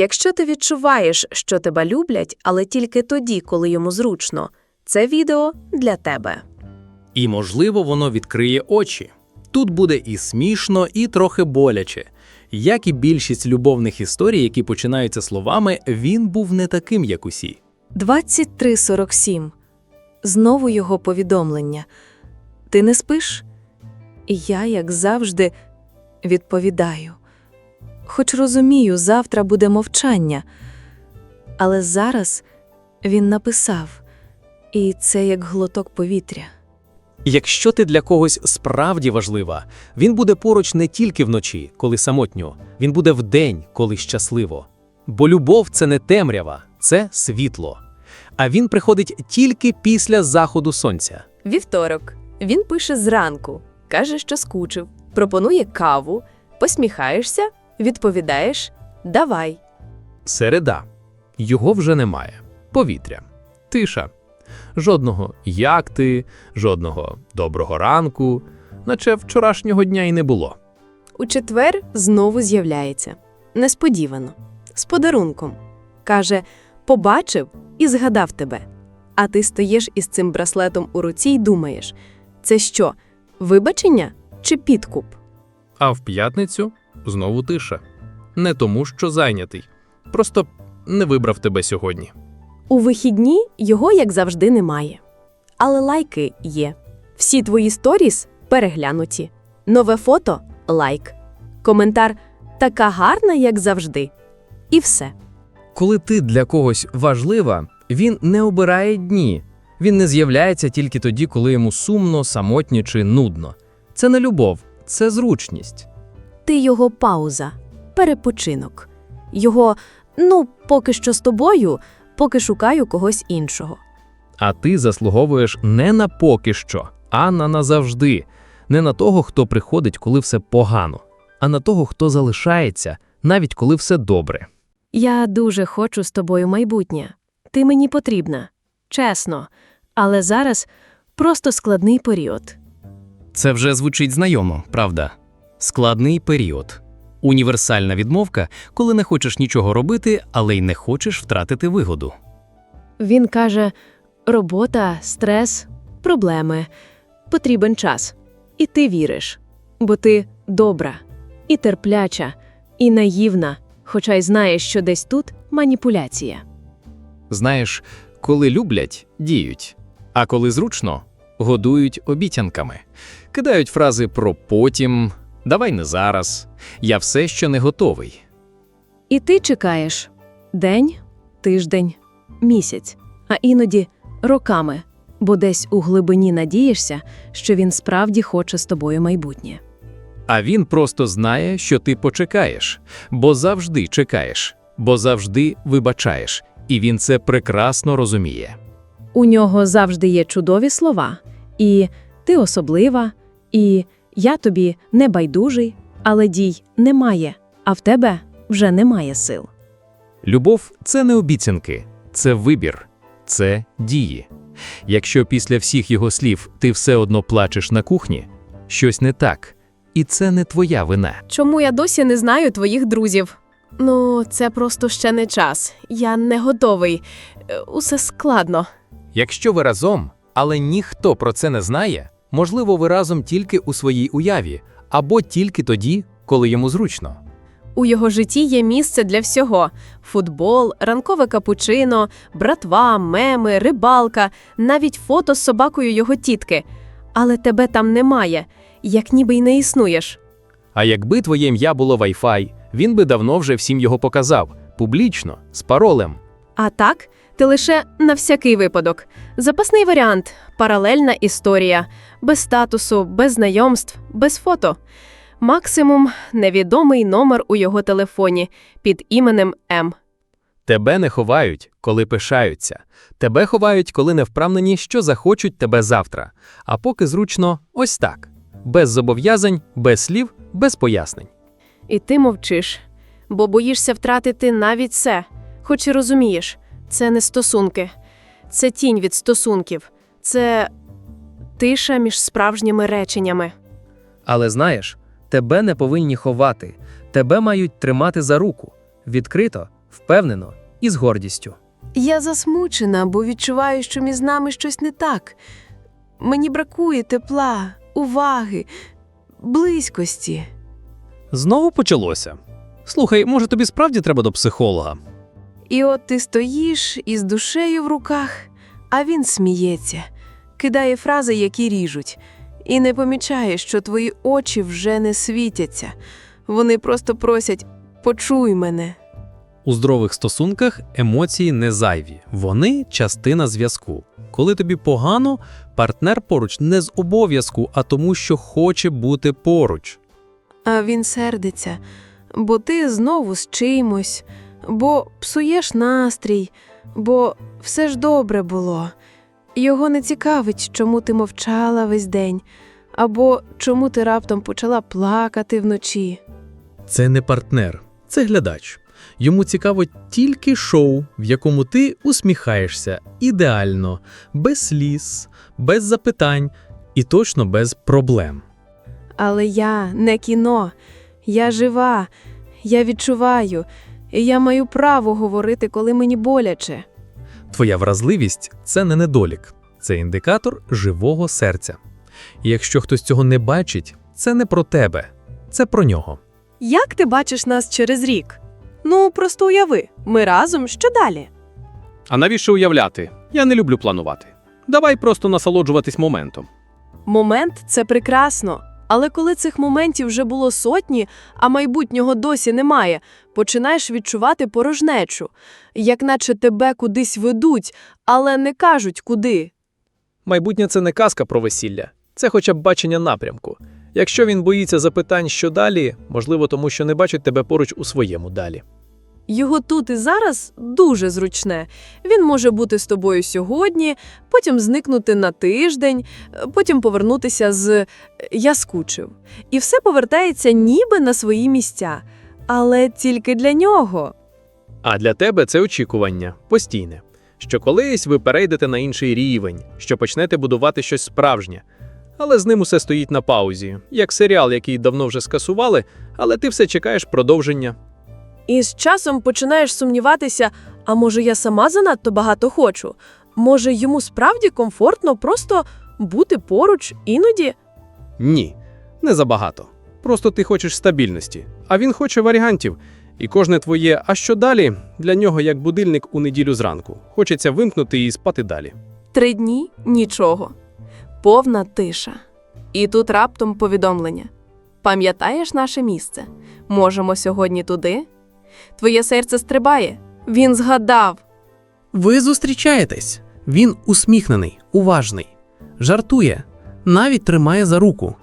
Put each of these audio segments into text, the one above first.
Якщо ти відчуваєш, що тебе люблять, але тільки тоді, коли йому зручно, це відео для тебе. І, можливо, воно відкриє очі. Тут буде і смішно, і трохи боляче. Як і більшість любовних історій, які починаються словами, він був не таким, як усі. 23.47. Знову його повідомлення. Ти не спиш? І я, як завжди, відповідаю. Хоч розумію, завтра буде мовчання. Але зараз він написав, і це як глоток повітря. Якщо ти для когось справді важлива, він буде поруч не тільки вночі, коли самотньо, він буде вдень, коли щасливо. Бо любов це не темрява, це світло. А він приходить тільки після заходу сонця. Вівторок. Він пише зранку, каже, що скучив, пропонує каву, посміхаєшся, відповідаєш Давай. Середа. Його вже немає. Повітря. Тиша. Жодного як ти, жодного доброго ранку, наче вчорашнього дня й не було. У четвер знову з'являється. Несподівано. З подарунком. Каже: Побачив і згадав тебе. А ти стоїш із цим браслетом у руці й думаєш: це що, вибачення чи підкуп? А в п'ятницю знову тиша. Не тому, що зайнятий. Просто не вибрав тебе сьогодні. У вихідні його, як завжди, немає. Але лайки є. Всі твої сторіс переглянуті. Нове фото лайк. Коментар така гарна, як завжди. І все. Коли ти для когось важлива, він не обирає дні. Він не з'являється тільки тоді, коли йому сумно, самотньо чи нудно. Це не любов, це зручність. Ти його пауза, перепочинок. Його, ну, поки що з тобою, поки шукаю когось іншого. А ти заслуговуєш не на поки що, а на назавжди. Не на того, хто приходить, коли все погано, а на того, хто залишається, навіть коли все добре. Я дуже хочу з тобою майбутнє. Ти мені потрібна. Чесно. Але зараз просто складний період. Це вже звучить знайомо, правда? Складний період. Універсальна відмовка, коли не хочеш нічого робити, але й не хочеш втратити вигоду. Він каже: робота, стрес, проблеми, потрібен час. І ти віриш, бо ти добра, і терпляча, і наївна, хоча й знаєш, що десь тут маніпуляція. Знаєш, коли люблять, діють, а коли зручно, годують обіцянками, кидають фрази про потім, давай не зараз, я все ще не готовий. І ти чекаєш день, тиждень, місяць, а іноді роками, бо десь у глибині надієшся, що він справді хоче з тобою майбутнє. А він просто знає, що ти почекаєш, бо завжди чекаєш, бо завжди вибачаєш, і він це прекрасно розуміє. У нього завжди є чудові слова, і ти особлива, і я тобі не байдужий, але дій немає, а в тебе вже немає сил. Любов це не обіцянки, це вибір, це дії. Якщо після всіх його слів ти все одно плачеш на кухні, щось не так, і це не твоя вина. Чому я досі не знаю твоїх друзів? Ну, це просто ще не час. Я не готовий. Е, Усе складно. Якщо ви разом, але ніхто про це не знає, можливо, ви разом тільки у своїй уяві, або тільки тоді, коли йому зручно. У його житті є місце для всього: футбол, ранкове капучино, братва, меми, рибалка, навіть фото з собакою його тітки. Але тебе там немає, як ніби й не існуєш. А якби твоє ім'я було Wi-Fi, він би давно вже всім його показав публічно, з паролем. А так, ти лише на всякий випадок. Запасний варіант, паралельна історія, без статусу, без знайомств, без фото. Максимум невідомий номер у його телефоні під іменем М. Тебе не ховають, коли пишаються. Тебе ховають, коли не впевнені, що захочуть тебе завтра. А поки зручно, ось так. Без зобов'язань, без слів, без пояснень. І ти мовчиш, бо боїшся втратити навіть це. Хоч і розумієш, це не стосунки, це тінь від стосунків, це тиша між справжніми реченнями. Але знаєш, тебе не повинні ховати, тебе мають тримати за руку відкрито, впевнено і з гордістю. Я засмучена, бо відчуваю, що між нами щось не так. Мені бракує тепла, уваги, близькості. Знову почалося. Слухай, може тобі справді треба до психолога? І от ти стоїш із душею в руках, а він сміється, кидає фрази, які ріжуть, і не помічає, що твої очі вже не світяться. Вони просто просять почуй мене. У здорових стосунках емоції не зайві, вони частина зв'язку. Коли тобі погано, партнер поруч не з обов'язку, а тому, що хоче бути поруч. А він сердиться, бо ти знову з чимось, бо псуєш настрій, бо все ж добре було. Його не цікавить, чому ти мовчала весь день, або чому ти раптом почала плакати вночі. Це не партнер, це глядач. Йому цікаво тільки шоу, в якому ти усміхаєшся ідеально, без сліз, без запитань і точно без проблем. Але я не кіно, я жива, я відчуваю, і я маю право говорити, коли мені боляче. Твоя вразливість це не недолік, це індикатор живого серця. І якщо хтось цього не бачить, це не про тебе, це про нього. Як ти бачиш нас через рік? Ну, просто уяви, ми разом що далі? А навіщо уявляти? Я не люблю планувати. Давай просто насолоджуватись моментом. Момент це прекрасно. Але коли цих моментів вже було сотні, а майбутнього досі немає, починаєш відчувати порожнечу, як наче тебе кудись ведуть, але не кажуть куди. Майбутнє це не казка про весілля, це хоча б бачення напрямку. Якщо він боїться запитань, що далі, можливо, тому що не бачить тебе поруч у своєму далі. Його тут і зараз дуже зручне. Він може бути з тобою сьогодні, потім зникнути на тиждень, потім повернутися з я скучив. І все повертається ніби на свої місця, але тільки для нього. А для тебе це очікування постійне. Що колись ви перейдете на інший рівень, що почнете будувати щось справжнє. Але з ним усе стоїть на паузі, як серіал, який давно вже скасували, але ти все чекаєш продовження. І з часом починаєш сумніватися, а може я сама занадто багато хочу? Може йому справді комфортно просто бути поруч іноді? Ні, не забагато. Просто ти хочеш стабільності, а він хоче варіантів. І кожне твоє «а що далі» для нього як будильник у неділю зранку. Хочеться вимкнути і спати далі. Три дні нічого. Повна тиша. І тут раптом повідомлення. Пам'ятаєш наше місце? Можемо сьогодні туди? Твоє серце стрибає. Він згадав. Ви зустрічаєтесь. Він усміхнений, уважний, жартує, навіть тримає за руку.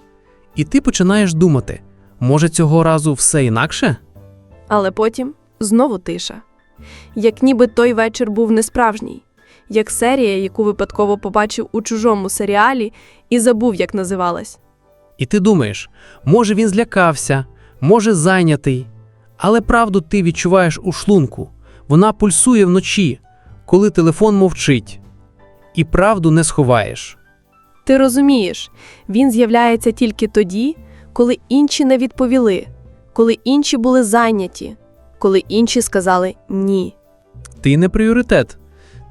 І ти починаєш думати: може, цього разу все інакше? Але потім знову тиша. Як ніби той вечір був несправжній, як серія, яку випадково побачив у чужому серіалі і забув, як називалась. І ти думаєш, може він злякався, може зайнятий. Але правду ти відчуваєш у шлунку. Вона пульсує вночі, коли телефон мовчить. І правду не сховаєш. Ти розумієш, він з'являється тільки тоді, коли інші не відповіли, коли інші були зайняті, коли інші сказали ні. Ти не пріоритет,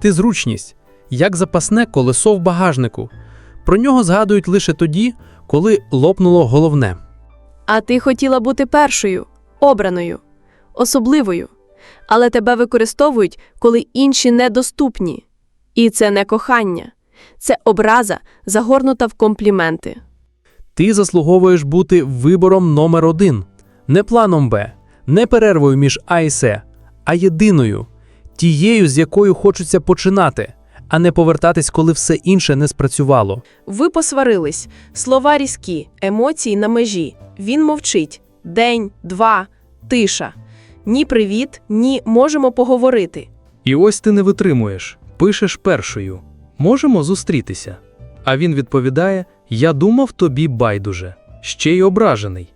ти зручність, як запасне колесо в багажнику. Про нього згадують лише тоді, коли лопнуло головне. А ти хотіла бути першою, обраною, особливою. Але тебе використовують, коли інші недоступні. І це не кохання, це образа, загорнута в компліменти. Ти заслуговуєш бути вибором номер один, не планом Б, не перервою між А і С, а єдиною, тією, з якою хочеться починати, а не повертатись, коли все інше не спрацювало. Ви посварились, слова різкі, емоції на межі. Він мовчить. День, два, тиша. Ні привіт, ні можемо поговорити. І ось ти не витримуєш, пишеш першою. Можемо зустрітися. А він відповідає: Я думав тобі байдуже, ще й ображений.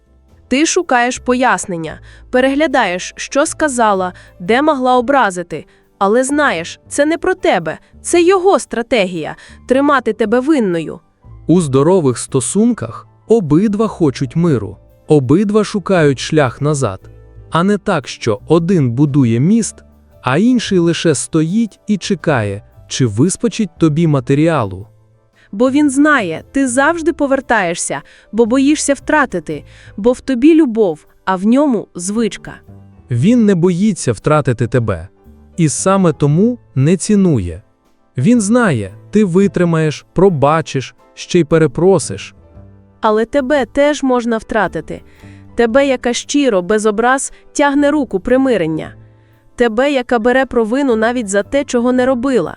Ти шукаєш пояснення, переглядаєш, що сказала, де могла образити. Але знаєш, це не про тебе, це його стратегія тримати тебе винною. У здорових стосунках обидва хочуть миру, обидва шукають шлях назад, а не так, що один будує міст, а інший лише стоїть і чекає, чи виспочить тобі матеріалу. Бо він знає, ти завжди повертаєшся, бо боїшся втратити, бо в тобі любов, а в ньому звичка. Він не боїться втратити тебе, і саме тому не цінує. Він знає, ти витримаєш, пробачиш, ще й перепросиш. Але тебе теж можна втратити. Тебе, яка щиро, без образ, тягне руку примирення. Тебе, яка бере провину навіть за те, чого не робила.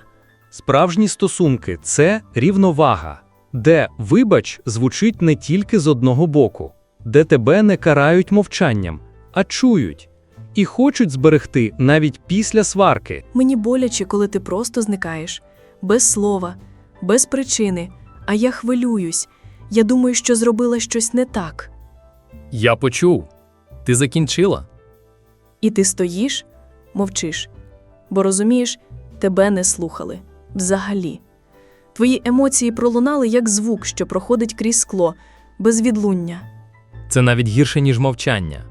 Справжні стосунки це рівновага, де вибач звучить не тільки з одного боку, де тебе не карають мовчанням, а чують і хочуть зберегти навіть після сварки. Мені боляче, коли ти просто зникаєш. Без слова, без причини. А я хвилююсь. Я думаю, що зробила щось не так. Я почув. Ти закінчила. І ти стоїш, мовчиш. Бо розумієш, тебе не слухали. Взагалі. Твої емоції пролунали як звук, що проходить крізь скло, без відлуння. Це навіть гірше, ніж мовчання.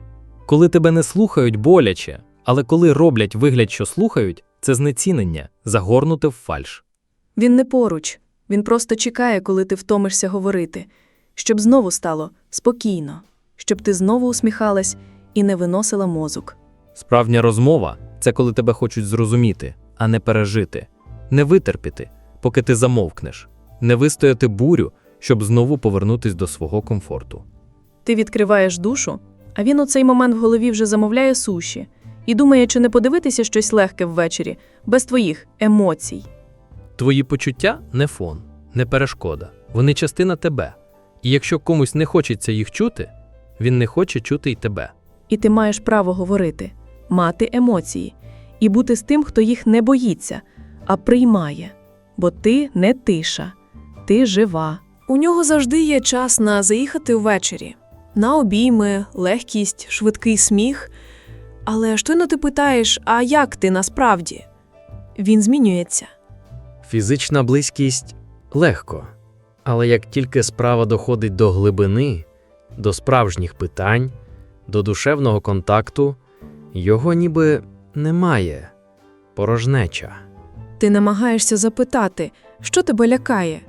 Коли тебе не слухають, боляче, але коли роблять вигляд, що слухають, це знецінення, загорнуте в фальш. Він не поруч, він просто чекає, коли ти втомишся говорити, щоб знову стало спокійно, щоб ти знову усміхалась і не виносила мозок. Справжня розмова це коли тебе хочуть зрозуміти, а не пережити, не витерпіти, поки ти замовкнеш, не вистояти бурю, щоб знову повернутись до свого комфорту. Ти відкриваєш душу, а він у цей момент в голові вже замовляє суші і думає, чи не подивитися щось легке ввечері, без твоїх емоцій. Твої почуття не фон, не перешкода. Вони частина тебе. І якщо комусь не хочеться їх чути, він не хоче чути й тебе. І ти маєш право говорити, мати емоції і бути з тим, хто їх не боїться, а приймає. Бо ти не тиша, ти жива. У нього завжди є час на заїхати ввечері, на обійми, легкість, швидкий сміх. Але щойно ти питаєш, а як ти насправді? Він змінюється. Фізична близькість легко. Але як тільки справа доходить до глибини, до справжніх питань, до душевного контакту, його ніби немає. Порожнеча. Ти намагаєшся запитати, що тебе лякає,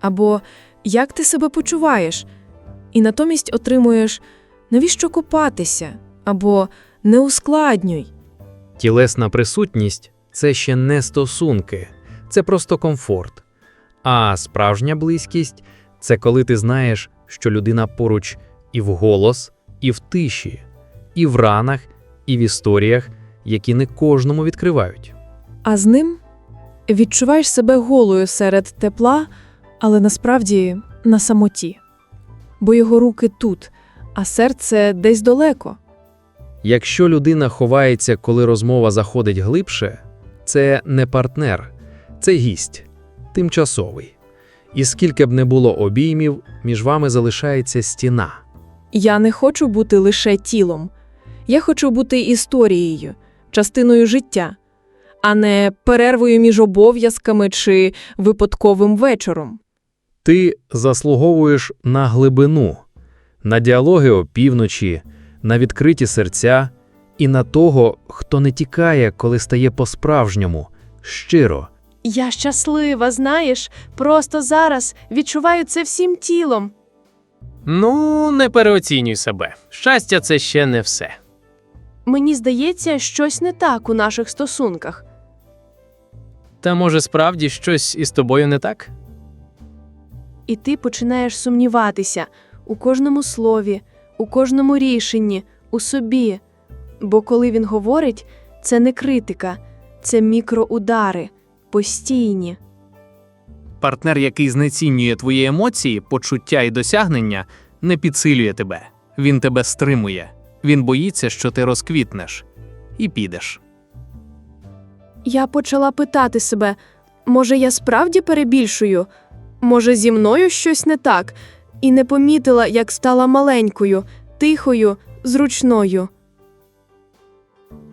або як ти себе почуваєш, і натомість отримуєш навіщо купатися, або не ускладнюй. Тілесна присутність це ще не стосунки, це просто комфорт. А справжня близькість це коли ти знаєш, що людина поруч і в голос, і в тиші, і в ранах, і в історіях, які не кожному відкривають. А з ним відчуваєш себе голою серед тепла, але насправді на самоті. Бо його руки тут, а серце десь далеко. Якщо людина ховається, коли розмова заходить глибше, це не партнер, це гість, тимчасовий. І скільки б не було обіймів, між вами залишається стіна. Я не хочу бути лише тілом. Я хочу бути історією, частиною життя, а не перервою між обов'язками чи випадковим вечором. Ти заслуговуєш на глибину, на діалоги опівночі, на відкриті серця і на того, хто не тікає, коли стає по-справжньому, щиро. Я щаслива, знаєш, просто зараз відчуваю це всім тілом. Ну, не переоцінюй себе. Щастя, це ще не все. Мені здається, щось не так у наших стосунках. Та може справді щось із тобою не так? І ти починаєш сумніватися у кожному слові, у кожному рішенні, у собі. Бо коли він говорить, це не критика, це мікроудари, постійні. Партнер, який знецінює твої емоції, почуття і досягнення, не підсилює тебе. Він тебе стримує. Він боїться, що ти розквітнеш і підеш. Я почала питати себе: може, я справді перебільшую? Може, зі мною щось не так, і не помітила, як стала маленькою, тихою, зручною.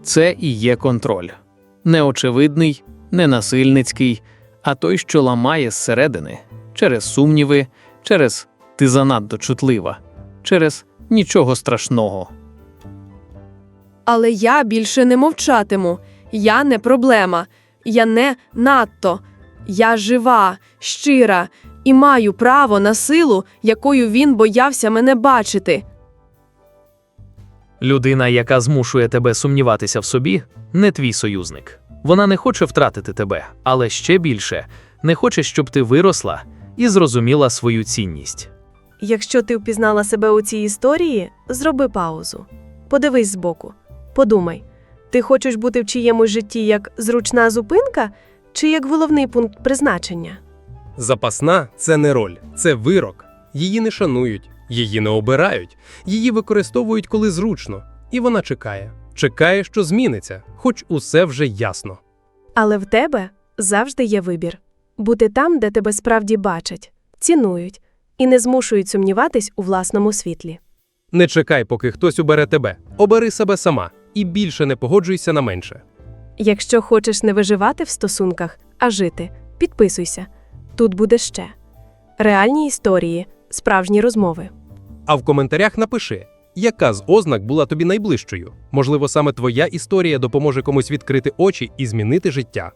Це і є контроль. Неочевидний, ненасильницький, а той, що ламає зсередини, через сумніви, через ти занадто чутлива, через нічого страшного. Але я більше не мовчатиму. Я не проблема, я не надто. Я жива, щира і маю право на силу, якою він боявся мене бачити. Людина, яка змушує тебе сумніватися в собі, не твій союзник. Вона не хоче втратити тебе, але ще більше не хоче, щоб ти виросла і зрозуміла свою цінність. Якщо ти впізнала себе у цій історії, зроби паузу. Подивись збоку. Подумай, ти хочеш бути в чиємусь житті як зручна зупинка чи як головний пункт призначення? Запасна це не роль, це вирок. Її не шанують, її не обирають, її використовують коли зручно. І вона чекає. Чекає, що зміниться, хоч усе вже ясно. Але в тебе завжди є вибір бути там, де тебе справді бачать, цінують і не змушують сумніватись у власному світлі. Не чекай, поки хтось убере тебе. Обери себе сама і більше не погоджуйся на менше. Якщо хочеш не виживати в стосунках, а жити, підписуйся. Тут буде ще реальні історії, справжні розмови. А в коментарях напиши, яка з ознак була тобі найближчою. Можливо, саме твоя історія допоможе комусь відкрити очі і змінити життя.